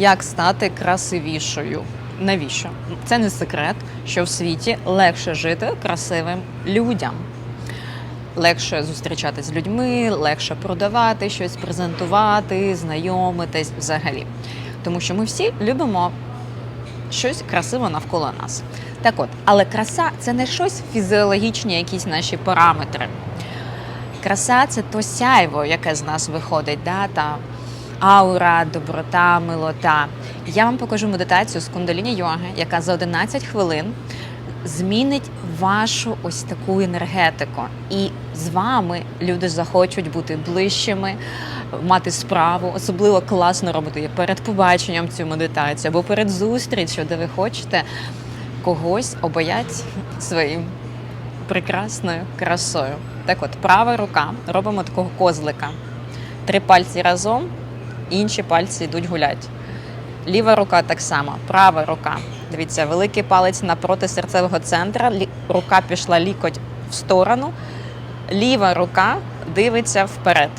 Як стати красивішою? Навіщо? Це не секрет, що в світі легше жити красивим людям. Легше зустрічатись з людьми, легше продавати щось, презентувати, знайомитись взагалі. Тому що ми всі любимо щось красиве навколо нас. Так от, але краса це не щось фізіологічні, якісь наші параметри. Краса це то сяйво, яке з нас виходить, да, та аура, доброта, милота. Я вам покажу медитацію з кундаліні йоги, яка за 11 хвилин змінить вашу ось таку енергетику. І з вами люди захочуть бути ближчими, мати справу. Особливо класно робити перед побаченням цю медитацію або перед зустрічю, де ви хочете когось обаять своїм прекрасною красою. Так от, права рука, робимо такого козлика. Три пальці разом, інші пальці йдуть гулять. Ліва рука так само, права рука. Дивіться, великий палець напроти серцевого центра, рука пішла лікоть в сторону, ліва рука дивиться вперед.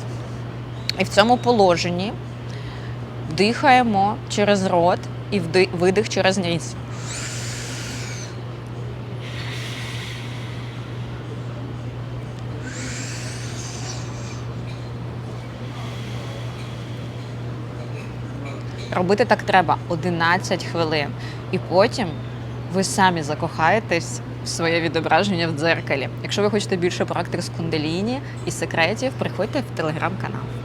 І в цьому положенні дихаємо через рот і видих через ніс. Робити так треба 11 хвилин. І потім ви самі закохаєтесь в своє відображення в дзеркалі. Якщо ви хочете більше практик з кундаліні і секретів, приходьте в телеграм-канал.